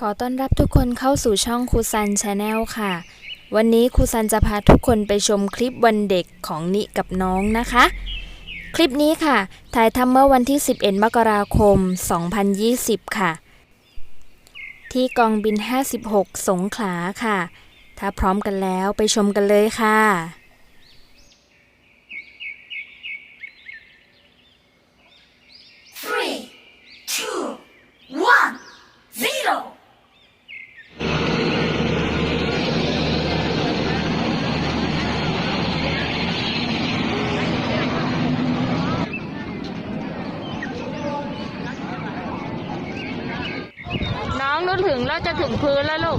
ขอต้อนรับทุกคนเข้าสู่ช่องครูซันชาแนลค่ะ วันนี้ครูซันจะพาทุกคนไปชมคลิปวันเด็กของนิกับน้องนะคะ คลิปนี้ค่ะ ถ่ายทำเมื่อวันที่ 11 มกราคม 2020 ค่ะ ที่กองบิน 56 สงขลาค่ะ ถ้าพร้อมกันแล้วไปชมกันเลยค่ะ Three, two, one, zero. น้องนึก ถึงแล้วจะถึงพื้นแล้วลูก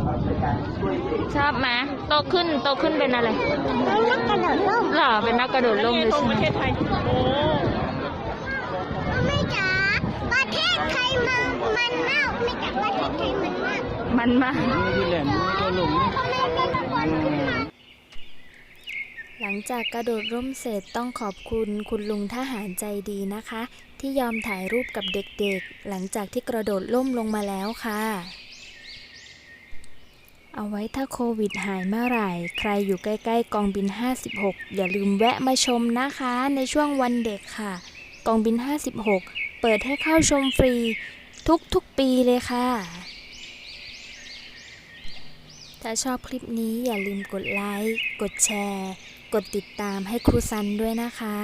ชอบไหมโตขึ้นโตขึ้นเป็นอะไรเหรอเป็นนักกระโดดร่มเลยใช่ไหมไม่จ๋าประเทศไทยมันมันมากไม่จ๋าประเทศไทยมันมากมันมากทำไมเป็นคนขึ้นมาหลังจากกระโดดร่มเสร็จต้องขอบคุณคุณลุงทหารใจดีนะคะ ที่ยอมถ่ายรูปกับเด็กๆ หลังจากที่กระโดดร่มลงมาแล้วค่ะ เอาไว้ถ้าโควิดหายเมื่อไหร่ ใครอยู่ใกล้ๆกองบิน 56 อย่าลืมแวะมาชมนะคะในช่วงวันเด็กค่ะ กองบิน 56 เปิดให้เข้าชมฟรี ทุกๆปีเลยค่ะ ถ้าชอบคลิปนี้อย่าลืมกดไลค์ กดแชร์ กดติดตามให้ครูซันด้วยนะคะ